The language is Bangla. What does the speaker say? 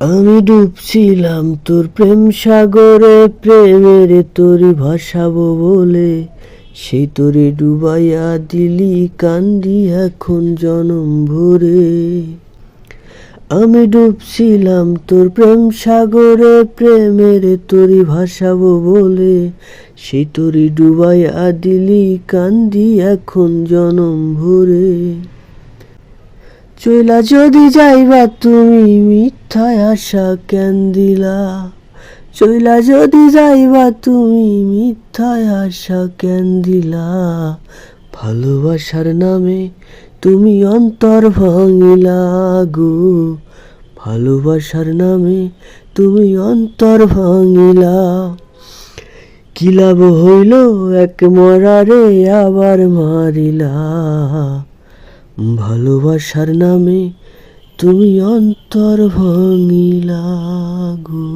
আমি ডুবছিলাম তোর প্রেম সাগরে, প্রেমের তোরি ভাসাবো বলে। সেই তোরে ডুবাইয়া দিলি, কান্দি এখন জনম ভরে। আমি ডুবছিলাম তোর প্রেম সাগরে, প্রেমের তোরি ভাসাবো বলে। সেই তোরি ডুবাইয়া দিলি, কান্দি এখন জনম ভরে। চইলা যদি যাইবা তুমি মিথ্যায় আশা কেন দিলা চইলা যদি যাইবা তুমি মিথ্যায় আশা কেন দিলা ভালোবাসার নামে তুমি অন্তর ভাঙিলা গো। ভালোবাসার নামে তুমি অন্তর ভাঙিলা। কি লাভ হইল এক মরারে আবার মারিলা। ভালোবাসার নামে তুমি অন্তর ভাঙিলা গো।